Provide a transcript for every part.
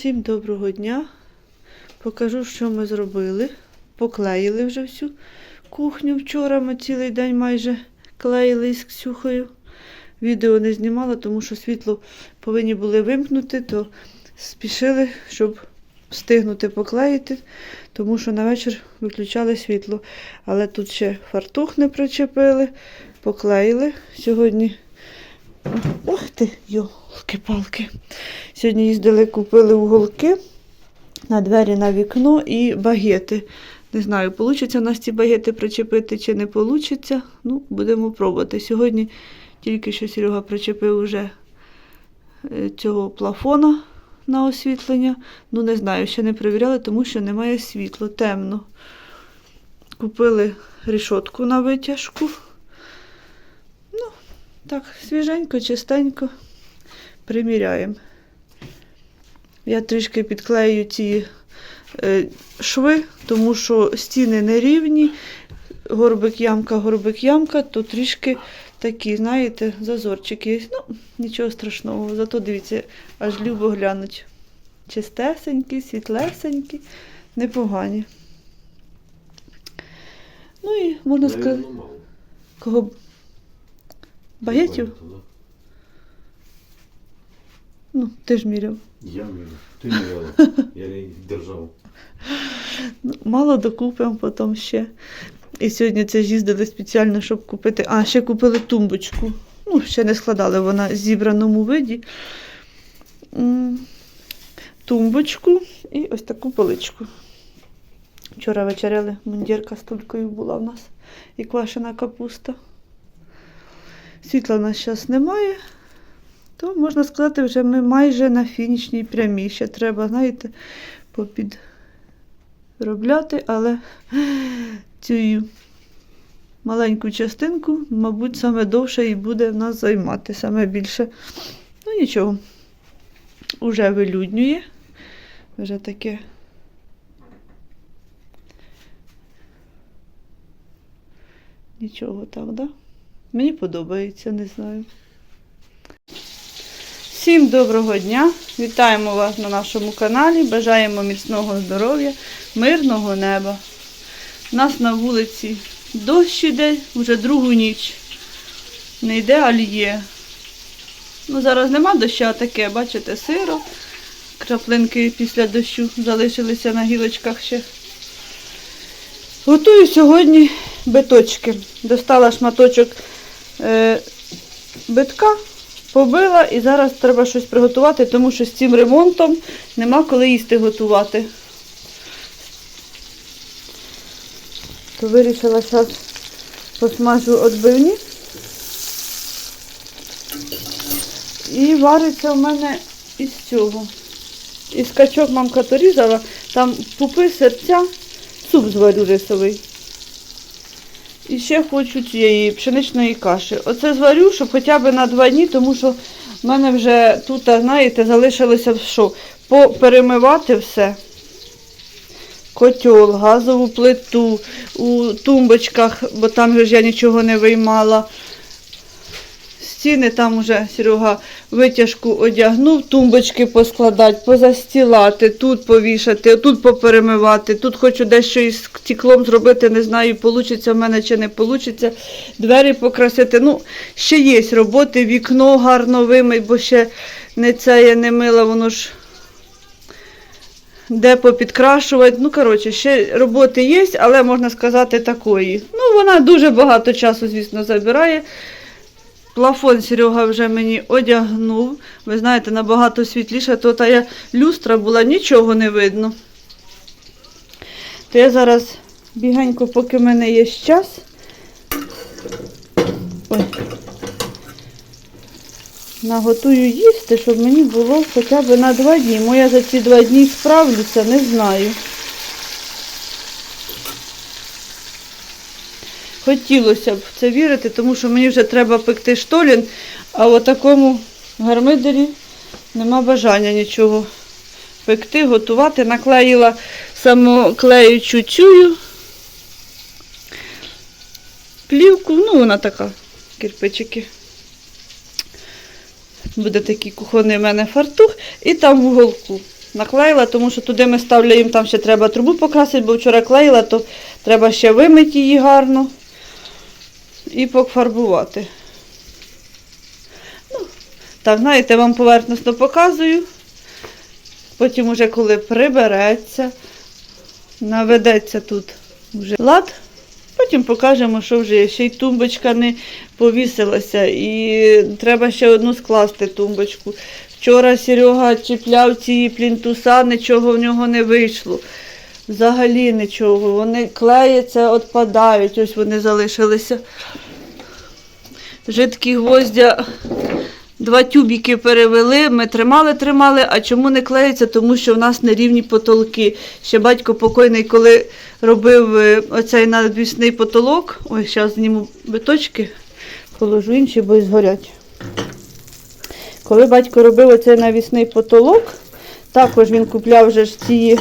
Всім доброго дня. Покажу, що ми зробили. Поклеїли вже всю кухню. Вчора ми цілий день майже клеїли із Ксюхою. Відео не знімала, тому що світло повинні були вимкнути, то спішили, щоб встигнути поклеїти, тому що на вечір виключали світло. Але тут ще фартух не причепили, поклеїли. Сьогодні. Ох ти, йолки-палки. Сьогодні їздили, купили уголки на двері на вікно і багети. Не знаю, вийде у нас ці багети причепити чи не вийде. Ну, будемо пробувати. Сьогодні тільки що Серега причепив уже е, цього плафона на освітлення. Ну, не знаю, ще не перевіряли, тому що немає світла, темно. Купили рішотку на витяжку. Ну, так, свіженько, чистенько. Приміряємо. Я трішки підклею ці е, шви, тому що стіни нерівні, горбик ямка, горбик ямка, то трішки такі, знаєте, зазорчики є. Ну, нічого страшного. Зато дивіться, аж любо глянуть. Чистесенькі, світлесенькі, непогані. Ну і можна сказати, кого багетів? Ну, ти ж міряв. Я мірю. Ти міряла. Я не держав. Ну, Мало докупимо потім ще. І сьогодні це ж їздили спеціально, щоб купити. А, ще купили тумбочку. Ну, ще не складали вона в зібраному виді. Тумбочку і ось таку поличку. Вчора вечеряли, мундірка з тулькою була в нас і квашена капуста. Світла в нас зараз немає, то можна сказати, вже ми майже на фінішній прямій. Ще треба, знаєте, попід робляти, але цю маленьку частинку, мабуть, саме довше і буде в нас займати, саме більше. Ну нічого, уже вилюднює. Вже таке. Нічого так, да? Мені подобається, не знаю. Всім доброго дня! Вітаємо вас на нашому каналі. Бажаємо міцного здоров'я, мирного неба. У нас на вулиці дощ іде вже другу ніч. Не йде, але є. Ну, зараз нема дощу, а таке, бачите, сиро. Краплинки після дощу залишилися на гілочках ще. Готую сьогодні биточки. Достала шматочок битка, побила і зараз треба щось приготувати, тому що з цим ремонтом нема коли їсти готувати. То вирішила зараз посмажу отбивні. І вариться в мене із цього. Із качок мамка то різала, там пупи, серця, суп зварю рисовий. І ще хочу цієї пшеничної каші. Оце зварю, щоб хоча б на два дні, тому що в мене вже тут, знаєте, залишилося що, поперемивати все. Котел, газову плиту, у тумбочках, бо там же ж я нічого не виймала. Стіни там уже Серега витяжку одягнув, тумбочки поскладати, позастілати, тут повішати, тут поперемивати, тут хочу дещо із стеклом зробити, не знаю, вийде в мене чи не вийде. Двері покрасити. Ну, ще є роботи, вікно гарно вимить, бо ще не це я не мила, воно ж де попідкрашувати. Ну, коротше, ще роботи є, але можна сказати такої. Ну, вона дуже багато часу, звісно, забирає. Плафон Серега вже мені одягнув. Ви знаєте, набагато світліше, то та я люстра була, нічого не видно. То я зараз бігенько, поки в мене є час. Ой. Наготую їсти, щоб мені було хоча б на два дні. Мо я за ці два дні справлюся, не знаю. Хотілося б в це вірити, тому що мені вже треба пекти штолін, а в такому гармидері нема бажання нічого пекти, готувати. Наклеїла самоклеючу цю плівку, ну вона така, кирпичики. Буде такий кухонний в мене фартух, і там в уголку. наклеїла, тому що туди ми ставляємо, там ще треба трубу покрасити, бо вчора клеїла, то треба ще вимити її гарно і пофарбувати. Ну, так, знаєте, вам поверхносно показую. Потім уже коли прибереться, наведеться тут вже лад, потім покажемо, що вже є. Ще й тумбочка не повісилася, і треба ще одну скласти тумбочку. Вчора Серега чіпляв ці плінтуса, нічого в нього не вийшло. Взагалі нічого. Вони клеяться, відпадають, ось вони залишилися. Жидкі гвоздя Два тюбіки перевели, ми тримали, тримали. А чому не клеїться? Тому що в нас нерівні потолки. Ще батько покойний, коли робив е, оцей надвісний потолок. Ой, зараз зніму биточки, положу інші, бо й згорять. Коли батько робив оцей навісний потолок, також він купляв вже ж ці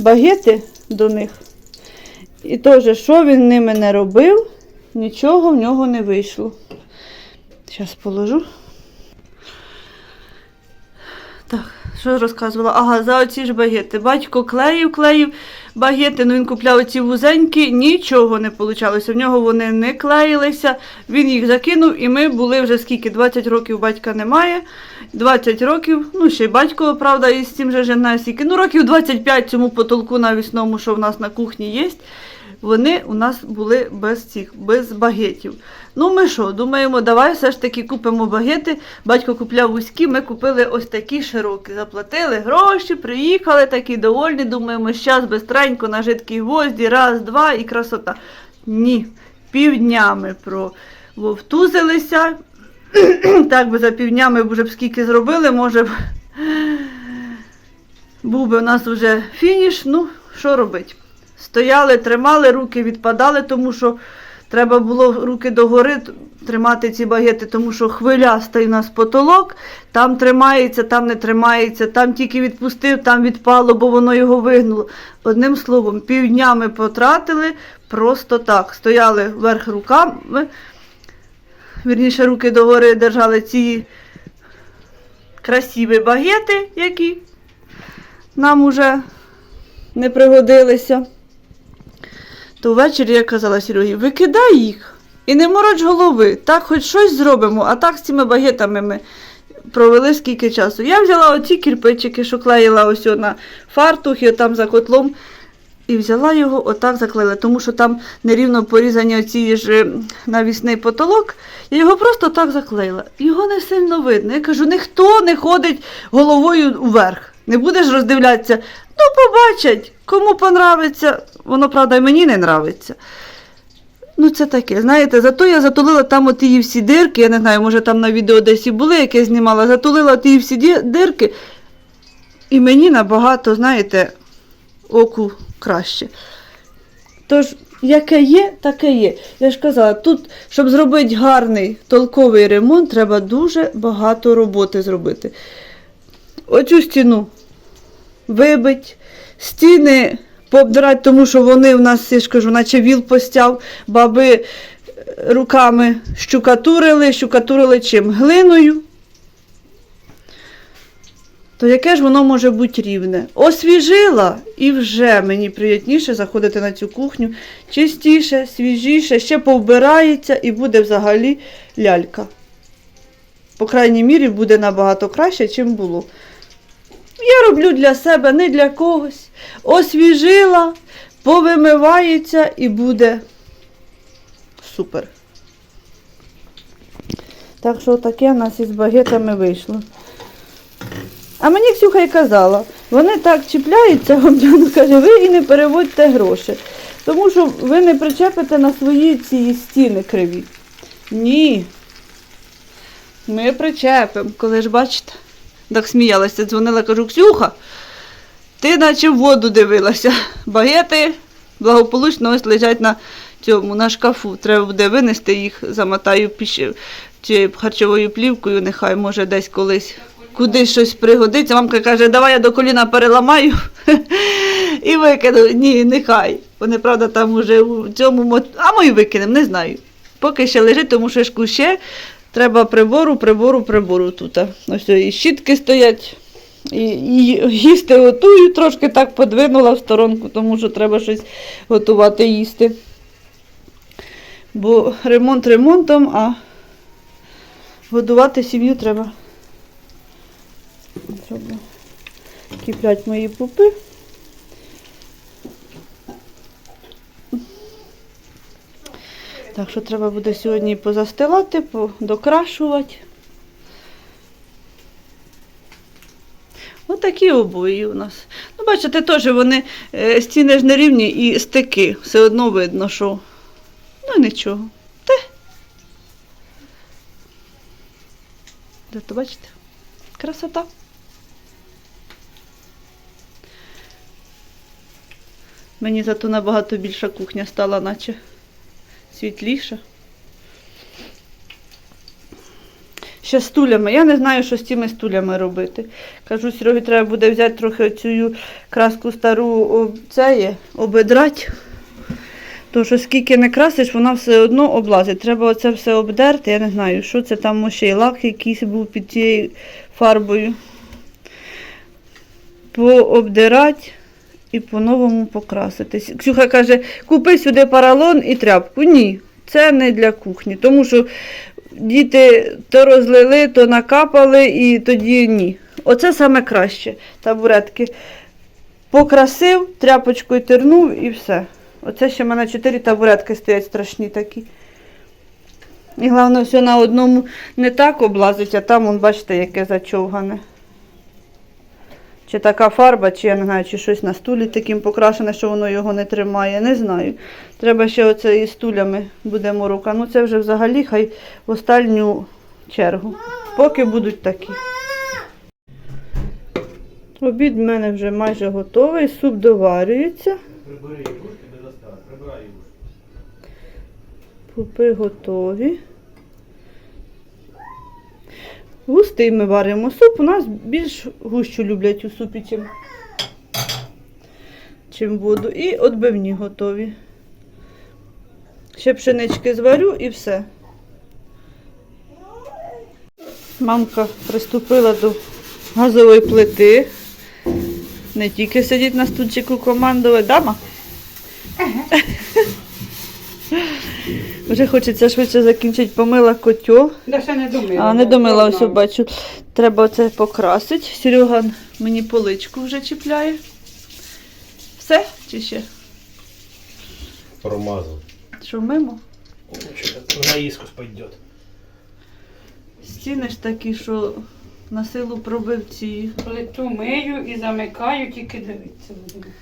багети до них. І теж, що він ними не робив, нічого в нього не вийшло. Зараз положу. Так, що розказувала? Ага, за оці ж багети. Батько клеїв, клеїв багети, ну він купляв оці вузенькі, нічого не вийшло. В нього вони не клеїлися. Він їх закинув, і ми були вже скільки? 20 років батька немає. 20 років, ну ще й батько, правда, із цим же жена скільки. Ну, років 25 цьому потолку навісному, що в нас на кухні є. Вони у нас були без цих, без багетів. Ну, ми що, думаємо, давай все ж таки купимо багети. Батько купляв вузькі, ми купили ось такі широкі. Заплатили гроші, приїхали, такі довольні. Думаємо, щас бистренько на жидкій гвозді, раз, два і красота. Ні, півднями прововтузилися. так би за півднями вже б скільки зробили, може б був би у нас вже фініш. Ну, що робити? Стояли, тримали, руки відпадали, тому що треба було руки догори тримати ці багети, тому що хвилястий у нас потолок, там тримається, там не тримається, там тільки відпустив, там відпало, бо воно його вигнуло. Одним словом, півдня ми потратили просто так. Стояли вверх руками, вірніше, руки догори держали ці красиві багети, які нам уже не пригодилися. То ввечері я казала Серегі, викидай їх і не мороч голови. Так хоч щось зробимо, а так з цими багетами ми провели скільки часу. Я взяла оці кірпичики, що клеїла ось на фартух і там за котлом. І взяла його, отак заклеїла, тому що там нерівно порізані оці ж навісний потолок. Я його просто так заклеїла. Його не сильно видно. Я кажу, ніхто не ходить головою вверх. Не будеш роздивлятися. Ну, побачать, кому понравиться. Воно, правда, і мені не нравиться. Ну, це таке, знаєте, зато я затулила там от її всі дирки, я не знаю, може там на відео десь і були, яке знімала, затулила от її всі дирки, і мені набагато, знаєте, оку краще. Тож, яке є, таке є. Я ж казала, тут, щоб зробити гарний толковий ремонт, треба дуже багато роботи зробити. Оцю стіну вибить, стіни пообдирати, тому що вони в нас, я ж кажу, наче віл постяв, баби е, руками щукатурили, щукатурили чим? Глиною. То яке ж воно може бути рівне? Освіжила і вже мені приємніше заходити на цю кухню. Чистіше, свіжіше, ще повбирається і буде взагалі лялька. По крайній мірі буде набагато краще, чим було. Я роблю для себе, не для когось. Освіжила, повимивається і буде супер. Так що таке в нас із багетами вийшло. А мені Ксюха й казала, вони так чіпляються, Гомдяну каже, ви і не переводьте гроші. Тому що ви не причепите на свої ці стіни криві. Ні. Ми причепимо, коли ж бачите. Так сміялася, дзвонила, кажу, Ксюха, ти наче в воду дивилася. Багети благополучно ось лежать на цьому, на шкафу. Треба буде винести їх, замотаю піш... чи харчовою плівкою, нехай може десь колись кудись щось пригодиться. Мамка каже, давай я до коліна переламаю і викину. Ні, нехай. Вони, правда, там уже у цьому а ми й викинемо, не знаю. Поки ще лежить, тому що ж ще треба прибору, прибору, прибору тут. Ось і щітки стоять. І, і їсти готую, трошки так подвинула в сторонку, тому що треба щось готувати їсти. Бо ремонт ремонтом, а годувати сім'ю треба. Треба киплять мої пупи. Так що треба буде сьогодні позастилати, докрашувати. Отакі обої у нас. Ну, бачите, теж вони е, стіни ж не рівні і стики. Все одно видно, що. Ну нічого. Те. Де то бачите? Красота. Мені зато набагато більша кухня стала, наче світліша. Ще стулями. Я не знаю, що з цими стулями робити. Кажу, Серегі, треба буде взяти трохи цю краску стару це є, обидрати. Тому що скільки не красиш, вона все одно облазить. Треба оце все обдерти. Я не знаю, що це там може і лак якийсь був під цією фарбою. Пообдирати і по-новому покраситись. Ксюха каже, купи сюди паралон і тряпку. Ні, це не для кухні, тому що діти то розлили, то накапали і тоді ні. Оце саме краще. Табуретки. Покрасив, тряпочкою тернув і все. Оце ще в мене чотири табуретки стоять страшні такі. І головне, все на одному не так облазить, а там, вон, бачите, яке зачовгане. Чи така фарба, чи я не знаю, чи щось на стулі таким покрашене, що воно його не тримає. Не знаю. Треба ще оце із стулями буде морока. Ну це вже взагалі хай в останню чергу. Поки будуть такі. Обід в мене вже майже готовий, суп доварюється. Прибери ігрушки, не. Прибирай ігрушки. Пупи готові. Густий ми варимо суп. У нас більш гущу люблять у супі, чим, чим воду. І отбивні готові. Ще пшенички зварю і все. Мамка приступила до газової плити. Не тільки сидіть на стульчику командувати, дама. Вже хочеться швидше закінчити, помила котел. Да ще не домила. А не домила, ось бачу. Треба це покрасити. Серега мені поличку вже чіпляє. Все чи ще? Промазав. Що мимо? Наискус пойдет. Стіни ж такі, що на силу пробив ці. Плиту мию і замикаю, тільки дивитися будемо.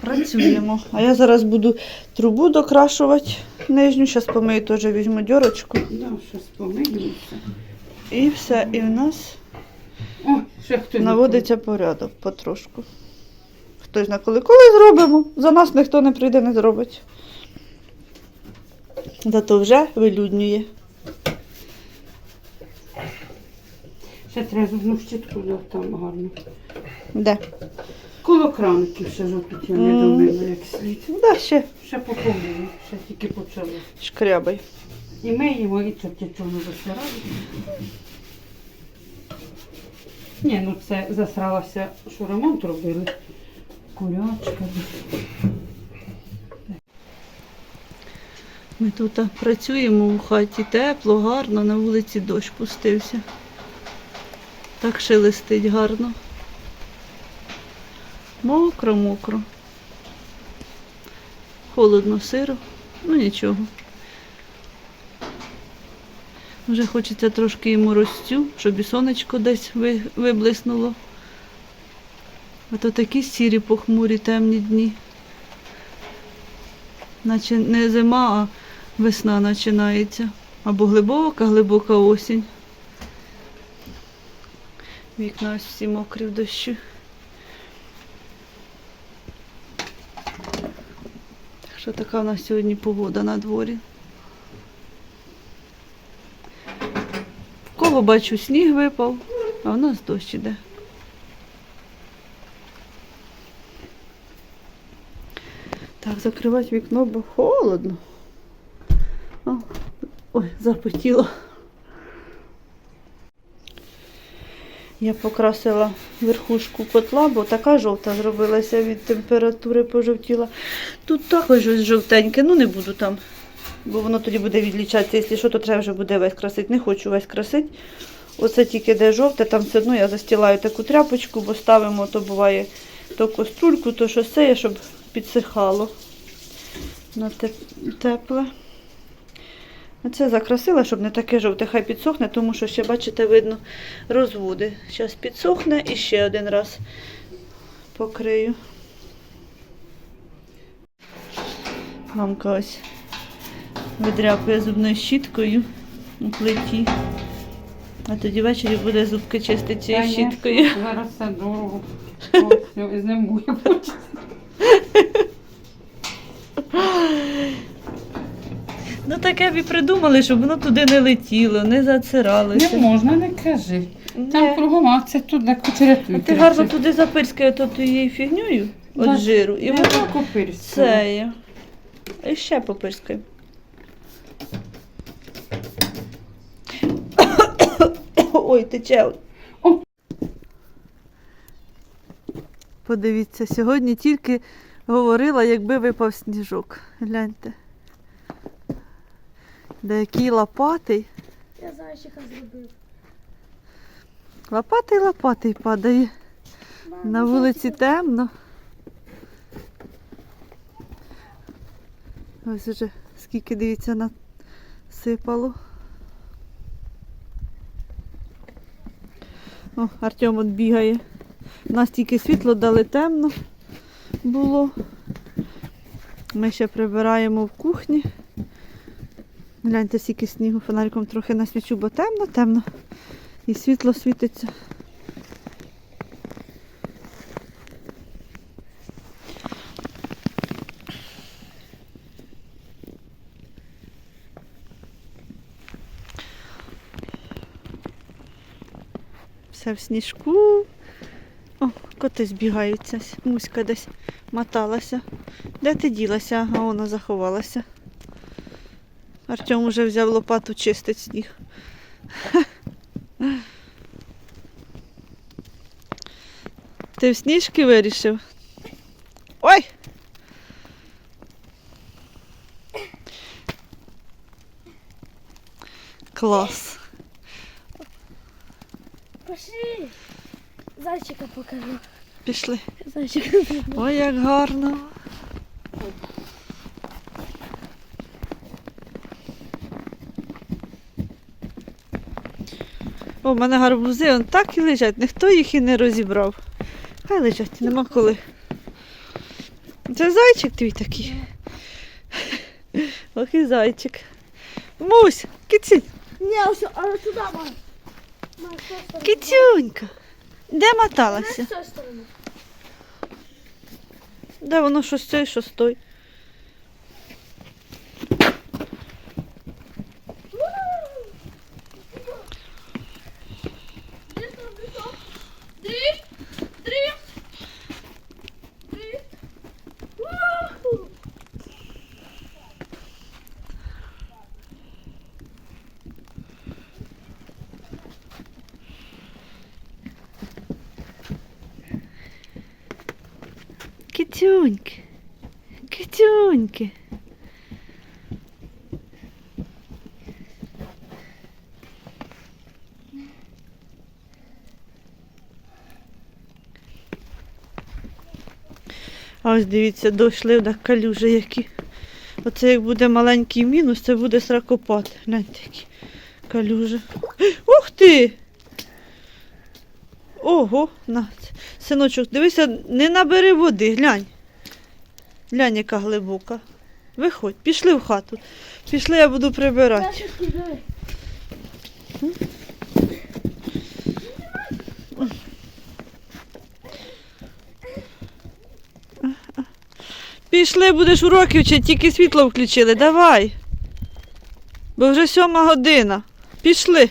Працюємо. А я зараз буду трубу докрашувати нижню. Зараз помию теж візьму дьорочку. Да, щось помиюся. І все. І в нас О, ще хтось. наводиться порядок потрошку. Хтось на коли коли зробимо. За нас ніхто не прийде, не зробить. Зато вже вилюднює. Ще треба зубну щітку там гарно. Де? Коло краників ще ж я не домила як слід. Да, ще Ще поповнюю, ще тільки почали. шкрябай. І ми миємо, і чорті чого засирали. Ні, ну це засралося, що ремонт робили. Курячка. Ми тут а, працюємо у хаті тепло, гарно, на вулиці дощ пустився. Так шелестить гарно. Мокро, мокро. Холодно, сиро, ну нічого. Вже хочеться трошки і морозцю, щоб і сонечко десь ви- виблиснуло. А то такі сірі похмурі темні дні. Наче не зима, а весна починається. Або глибока, глибока осінь. Вікна всі мокрі в дощу. Що така в нас сьогодні погода на дворі. В кого бачу, сніг випав, а в нас дощ іде. Так, закривати вікно, бо холодно. Ой, запотіло. Я покрасила верхушку котла, бо така жовта зробилася від температури пожовтіла. Тут також жовтеньке, ну не буду там, бо воно тоді буде відлічатися. Якщо що, то треба вже буде весь красити. Не хочу весь красити. Оце тільки де жовте, там все одно я застілаю таку тряпочку, бо ставимо, то буває то каструльку, то щось це, щоб підсихало на теп- тепле. Оце закрасила, щоб не таке жовте, хай підсохне, тому що ще, бачите, видно розводи. Зараз підсохне і ще один раз покрию. Мамка ось видряпує зубною щіткою у плиті. А тоді ввечері буде зубки чистити цією щіткою. Зараз все дорого. І зимує почти. Ну таке б і придумали, щоб воно туди не летіло, не зациралося. Не можна, не кажи. Там кругом, а це тут де А ти гарно туди запирскає то тією фігньою від Да. жиру. І воно це є. І ще попирскає. Ой, тече. О. Подивіться, сьогодні тільки говорила, якби випав сніжок. Гляньте. Деякий лопатий. Я зайчика зробив. Лопатий лопатий падає. Мам, На вулиці темно. Ось уже скільки дивіться насипало. О, Артем от бігає. У нас тільки світло дали темно було. Ми ще прибираємо в кухні. Гляньте, скільки снігу фонариком трохи насвічу, бо темно, темно. І світло світиться. Все в сніжку. О, коти збігаються. Муська десь моталася. Де ти ділася? А вона заховалася. Артем уже взяв лопату чистить сніг. Ти в сніжки вирішив? Ой! Клас. Пошли. Зайчика покажу. Пішли. Зайчика. Ой, як гарно. О, в мене гарбузи он так і лежать, ніхто їх і не розібрав. Хай лежать, нема коли. Це зайчик твій такий. Ох і зайчик. Мусь, кицюнь, Ні, ось, але туди, мам. Мам, з цієї сторони. кицюнька. Де моталася? Де воно що з цієї, що той? Китюньки. Китюньки. А ось дивіться, дійшли до калюжі які. Оце як буде маленький мінус, це буде сракопад. Гляньте, які калюжі. Ух ти! Ого, на. Синочок, дивися, не набери води, глянь. Глянь, яка глибока. Виходь, пішли в хату. Пішли, я буду прибирати. Пішли, будеш уроки вчити, тільки світло включили. Давай. Бо вже сьома година. Пішли.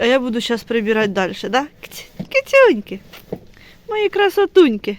А я буду зараз прибирати далі, так? Да? Кицюньки. Мої красотуньки.